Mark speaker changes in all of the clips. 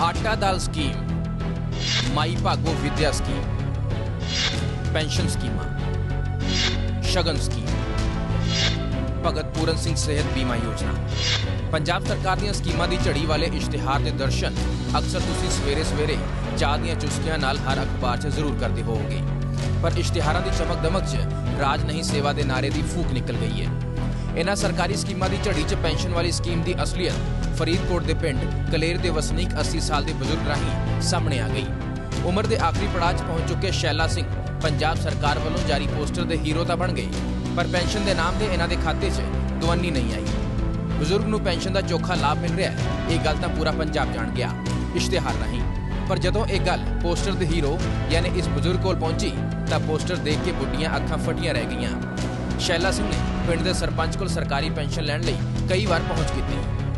Speaker 1: ਆਟਾ ਦਾਲ ਸਕੀਮ, ਮਾਈ ਭਾਗੋ ਵਿਦਿਆ scheme, pension ਸਕੀਮਾਂ, ਸ਼ਗਨ ਸਕੀਮ, ਭਗਤ ਪੂਰਨ ਸਿੰਘ ਸਿਹਤ ਬੀਮਾ ਯੋਜਨਾ। ਪੰਜਾਬ ਸਰਕਾਰ ਦੀਆਂ ਸਕੀਮਾਂ ਦੀ ਝੜੀ ਵਾਲੇ ਇਸ਼ਤਿਹਾਰ ਦੇ ਦਰਸ਼ਨ ਅਕਸਰ ਤੁਸੀਂ ਸਵੇਰੇ-ਸਵੇਰੇ ਚਾਹ ਦੀਆਂ ਚੁਸਕੀਆਂ ਨਾਲ ਹਰ ਅਖਬਾਰ 'ਚ ਜ਼ਰੂਰ ਕਰਦੇ ਹੋਵੋਗੇ। ਪਰ ਇਸ਼ਤਿਹਾਰਾਂ ਦੀ ਚਮਕ ਦਮਕ 'ਚ ਰਾਜ ਨਹੀਂ ਸੇਵਾ ਦੇ ਨਾਰੇ ਦੀ ਫੂਕ ਨਿਕਲ ਗਈ ਹੈ। ਇਹਨਾਂ ਸਰਕਾਰੀ ਸਕੀਮਾਂ ਦੀ ਝੜੀ 'ਚ ਪੈਨਸ਼ਨ ਵਾਲੀ ਸਕੀਮ ਦੀ ਅਸਲੀਅਤ ਫਰੀਦਕੋਟ ਦੇ ਪਿੰਡ ਕਲੇਰ ਦੇ ਵਸਨੀਕ 80 ਸਾਲ ਦੇ ਬਜ਼ੁਰਗ ਰਾਹੀਂ ਸਾਹਮਣੇ ਆ ਗਈ। ਉਮਰ ਦੇ ਆਖਰੀ ਪੜਾਅ 'ਚ ਪਹੁੰਚ ਚੁੱਕੇ ਸ਼ੈਲਾ ਸਿੰਘ ਪੰਜਾਬ ਸਰਕਾਰ ਵੱਲੋਂ ਜਾਰੀ ਪੋਸਟਰ ਦੇ ਹੀਰੋ ਤਾਂ ਬਣ ਗਏ, ਪਰ ਪੈਨਸ਼ਨ ਦੇ ਨਾਮ ਤੇ ਇਹਨਾਂ ਦੇ ਖਾਤੇ 'ਚ ਦਵੰਨੀ ਨਹੀਂ ਆਈ। ਬਜ਼ੁਰਗ ਨੂੰ ਪੈਨਸ਼ਨ ਦਾ ਚੋਖਾ ਲਾਭ ਮਿਲ ਰਿਹਾ ਹੈ, ਇਹ ਗੱਲ ਤਾਂ ਪੂਰਾ ਪੰਜਾਬ ਜਾਣ ਗਿਆ, ਇਸ਼ਤਿਹਾਰ ਨਹੀਂ। ਪਰ ਜਦੋਂ ਇਹ ਗੱਲ ਪੋਸਟਰ ਦੇ ਹੀਰੋ, ਯਾਨੀ ਇਸ ਬਜ਼ੁਰਗ ਕੋਲ ਪਹੁੰਚੀ, ਤਾਂ ਪੋਸਟਰ ਦੇਖ ਕੇ ਬੁੱਢੀਆਂ ਅੱਖਾਂ ਫਟੀਆਂ ਰਹਿ ਗਈਆਂ। ਸ਼ੈਲਾ ਸਿੰਘ ਨੇ ਪਿੰਡ ਦੇ ਸਰਪੰਚ ਕੋਲ ਸਰਕਾਰੀ ਪੈਨਸ਼ਨ ਲੈਣ ਲਈ ਕਈ ਵਾਰ ਪਹੁੰਚ ਕੀਤੀ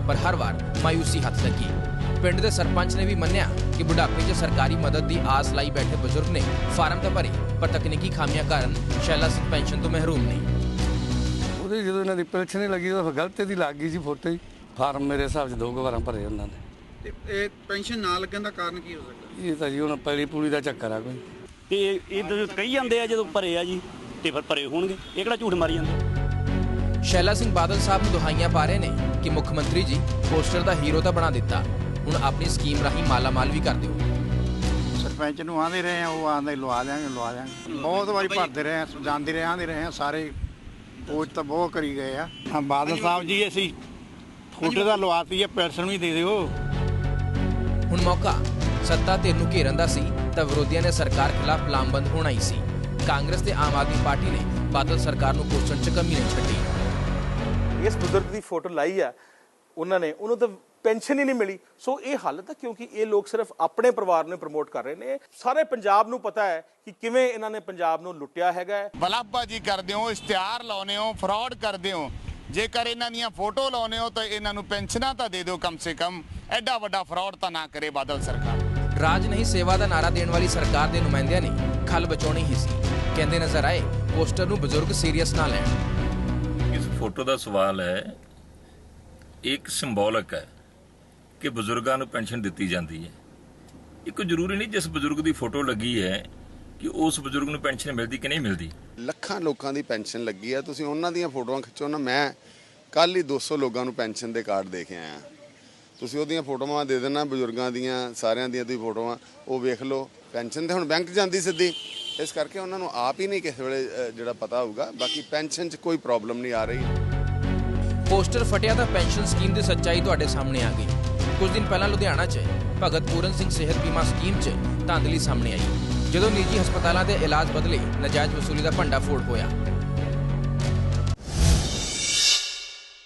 Speaker 1: ਪਰ ਹਰ ਵਾਰ ਮਾਇੂਸੀ ਹੱਥ ਲੱਗੀ। ਪਿੰਡ ਦੇ ਸਰਪੰਚ ਨੇ ਵੀ ਮੰਨਿਆ ਕਿ ਬੁਢਾਪੇ 'ਚ ਸਰਕਾਰੀ ਮਦਦ ਦੀ ਆਸ ਲਾਈ ਬੈਠੇ ਬਜ਼ੁਰਗ ਨੇ ਫਾਰਮ ਤਾਂ ਭਰੇ ਪਰ ਤਕਨੀਕੀ ਖਾਮੀਆਂ ਕਾਰਨ ਸ਼ੈਲਾ ਸਿੰਘ ਪੈਨਸ਼ਨ ਤੋਂ ਮਹਿਰੂਮ ਨੇ
Speaker 2: ਉਹਦੇ ਜਦੋਂ ਇਹਨਾਂ ਦੀ ਪੈਨਸ਼ਨ ਨਹੀਂ ਲੱਗੀ ਤਾਂ ਗਲਤੀ ਦੀ ਲੱਗ ਗਈ ਸੀ ਫੋਟੋ ਹੀ। ਫਾਰਮ ਮੇਰੇ ਹਿਸਾਬ 'ਚ ਦੋ ਕੁ ਵਾਰਾਂ ਭਰੇ ਉਹਨਾਂ ਨੇ
Speaker 3: ਤੇ ਇਹ ਪੈਨਸ਼ਨ ਨਾ ਲੱਗਣ ਦਾ ਕਾਰਨ ਕੀ ਹੋ ਸਕਦਾ?
Speaker 2: ਇਹ ਤਾਂ ਜੀ ਹੁਣ ਪੈਲੀ ਪੂਲੀ ਦਾ ਚੱਕਰ ਆ ਕੋਈ।
Speaker 4: ਤੇ ਇਹ ਕਹੀ ਜਾਂਦੇ ਆ ਜਦੋਂ ਭਰੇ ਆ ਜੀ। ਤੇ ਫਿਰ ਭਰੇ ਹੋਣਗੇ। ਇਹ ਕਿਹੜਾ ਝੂਠ ਮਾਰੀ ਜਾਂਦੇ?
Speaker 1: ਸ਼ੈਲਾ ਸਿੰਘ ਬਾਦਲ ਸਾਹਿਬ ਨੂੰ ਦੁਹਾਈਆਂ ਪਾ ਰਹੇ ਨੇ ਕਿ ਮੁੱਖ ਮੰਤਰੀ ਜੀ ਪੋਸਟਰ ਦਾ ਹੀਰੋ ਤਾਂ ਬਣਾ ਦਿੱਤਾ। ਹੁਣ ਆਪਣੀ ਸਕੀਮ ਰਾਹੀਂ ਮਾਲਾ ਮਾਲ ਵੀ ਕਰ ਦਿਓ।
Speaker 5: ਸਰਪੰਚ ਨੂੰ ਆਂਦੇ ਰਹੇ ਆ ਉਹ ਆਂਦੇ ਲਵਾ ਦਿਆਂਗੇ ਲਵਾ ਦਿਆਂਗੇ। ਬਹੁਤ ਵਾਰੀ ਭਰਦੇ ਰਹੇ ਆ ਜਾਂਦੇ ਰਹੇ ਆਂਦੇ ਰਹੇ ਆ ਸਾਰੇ ਕੋਚ ਤਾਂ ਬਹੁਤ ਕਰੀ ਗਏ ਆ। ਹਾਂ ਬਾਦਲ ਸਾਹਿਬ ਜੀ ਅਸੀਂ ਫੋਟੋ ਦਾ ਲਵਾਤੀ ਹੈ ਪੈਨਸ਼ਨ ਵੀ ਦੇ ਦਿਓ।
Speaker 1: ਹੁਣ ਮੌਕਾ। ਸੱਤਾ ਧਿਰ ਨੂੰ ਘੇਰਨ ਦਾ ਸੀ ਤਾਂ ਵਿਰੋਧੀਆਂ ਨੇ ਸਰਕਾਰ ਖਿਲਾਫ ਲਾਮਬੰਦ ਹੋਣਾ ਹੀ ਸੀ। ਕਾਂਗਰਸ ਤੇ ਆਮ ਆਦਮੀ ਪਾਰਟੀ ਨੇ ਬਾਦਲ ਸਰਕਾਰ ਨੂੰ ਕੋਸਣ ਚ ਕਮੀ ਨਹੀਂ ਛੱਡੀ।
Speaker 6: ਇਸ ਬਜ਼ੁਰਗ ਦੀ ਫੋਟੋ ਲਾਈ ਆ ਉਹਨਾਂ ਨੇ ਉਹਨੂੰ ਤਾਂ ਪੈਨਸ਼ਨ ਹੀ ਨਹੀਂ ਮਿਲੀ। ਸੋ ਇਹ ਹਾਲਤ ਹੈ ਕਿਉਂਕਿ ਇਹ ਲੋਕ ਸਿਰਫ ਆਪਣੇ ਪਰਿਵਾਰ ਨੂੰ ਪ੍ਰਮੋਟ ਕਰ ਰਹੇ ਨੇ। ਸਾਰੇ ਪੰਜਾਬ ਨੂੰ ਪਤਾ ਹੈ ਕਿ ਕਿਵੇਂ ਇਹਨਾਂ ਨੇ ਪੰਜਾਬ ਨੂੰ ਲੁੱਟਿਆ ਹੈਗਾ ਹੈ।
Speaker 7: ਬਲਾਬਾਜੀ ਕਰਦੇ ਹੋ ਇਸ਼ਤਿਹਾਰ ਲਾਉਨੇ ਹੋ ਫਰਾਡ ਕਰਦੇ ਹੋ। ਜੇਕਰ ਇਹਨਾਂ ਦੀਆਂ ਫੋਟੋ ਲਾਉਨੇ ਹੋ ਤਾਂ ਇਹਨਾਂ ਨੂੰ ਪੈਨਸ਼ਨਾਂ ਤਾਂ ਦੇ ਦਿਓ ਕਮ ਸੇ ਕਮ। ਐਡਾ ਵੱਡਾ ਫਰਾਡ ਤਾਂ ਨਾ ਕਰੇ ਬਾਦਲ ਸਰਕਾਰ।
Speaker 1: ਰਾਜ ਨਹੀਂ ਸੇਵਾ ਦਾ ਨਾਰਾ ਦੇਣ ਵਾਲੀ ਸਰਕਾਰ ਦੇ ਨੁਮਾਇੰਦਿਆਂ ਨੇ ਖਲ ਬਚਾਉਣੀ ਹੀ ਸੀ। ਕਹਿੰਦੇ ਨਜ਼ਰ ਆਏ ਪੋਸਟਰ ਨੂੰ ਬਜ਼ੁਰਗ ਸੀਰੀਅਸ ਨਾ ਲੈਣ।
Speaker 8: ਇਸ ਫੋਟੋ ਦਾ ਸਵਾਲ ਹੈ ਇੱਕ ਸਿੰਬੋਲਿਕ ਹੈ ਕਿ ਬਜ਼ੁਰਗਾਂ ਨੂੰ ਪੈਨਸ਼ਨ ਦਿੱਤੀ ਜਾਂਦੀ ਹੈ। ਇੱਕ ਜ਼ਰੂਰੀ ਨਹੀਂ ਜਿਸ ਬਜ਼ੁਰਗ ਦੀ ਫੋਟੋ ਲੱਗੀ ਹੈ ਕਿ ਉਸ ਬਜ਼ੁਰਗ ਨੂੰ ਪੈਨਸ਼ਨ ਮਿਲਦੀ ਕਿ ਨਹੀਂ ਮਿਲਦੀ।
Speaker 9: ਲੱਖਾਂ ਲੋਕਾਂ ਦੀ ਪੈਨਸ਼ਨ ਲੱਗੀ ਆ ਤੁਸੀਂ ਉਹਨਾਂ ਦੀਆਂ ਫੋਟੋਆਂ ਖਿੱਚੋ ਨਾ ਮੈਂ ਕੱਲ ਹੀ 200 ਲੋਕਾਂ ਨੂੰ ਪੈਨਸ਼ਨ ਦੇ ਕਾਰਡ ਦੇ ਕੇ ਆਇਆ। ਤੁਸੀਂ ਉਹਦੀਆਂ ਫੋਟੋਆਂ ਦੇ ਦੇਣਾ, ਬਜ਼ੁਰਗਾਂ ਦੀਆਂ, ਸਾਰਿਆਂ ਦੀਆਂ ਤੁਸੀਂ ਫੋਟੋਆਂ, ਉਹ ਵੇਖ ਲਓ। ਪੈਨਸ਼ਨ ਤੇ ਹੁਣ ਬੈਂਕ ਜਾਂਦੀ ਸਿੱਧੀ। ਇਸ ਕਰਕੇ ਉਹਨਾਂ ਨੂੰ ਆਪ ਹੀ ਨਹੀਂ ਕਿਸੇ ਵੇਲੇ ਜਿਹੜਾ ਪਤਾ ਹੋਊਗਾ। ਬਾਕੀ ਪੈਨਸ਼ਨ 'ਚ ਕੋਈ ਪ੍ਰੋਬਲਮ ਨਹੀਂ ਆ ਰਹੀ।
Speaker 1: ਪੋਸਟਰ ਫਟਿਆ ਤਾਂ ਪੈਨਸ਼ਨ ਸਕੀਮ ਦੀ ਸੱਚਾਈ ਤੁਹਾਡੇ ਸਾਹਮਣੇ ਆ ਗਈ। ਕੁਝ ਦਿਨ ਪਹਿਲਾਂ ਲੁਧਿਆਣਾ 'ਚ, ਭਗਤ ਪੂਰਨ ਸਿੰਘ ਸਿਹਤ ਬੀਮਾ ਸਕੀਮ 'ਚ ਧਾਂਦਲੀ ਸਾਹਮਣੇ ਆਈ। ਜਦੋਂ ਨਿੱਜੀ ਹਸਪਤਾਲਾਂ ਦੇ ਇਲਾਜ ਬਦਲੇ ਨਜਾਇਜ਼ ਵਸੂਲੀ ਦਾ ਭੰਡਾ ਫੋੜ ਹੋਇਆ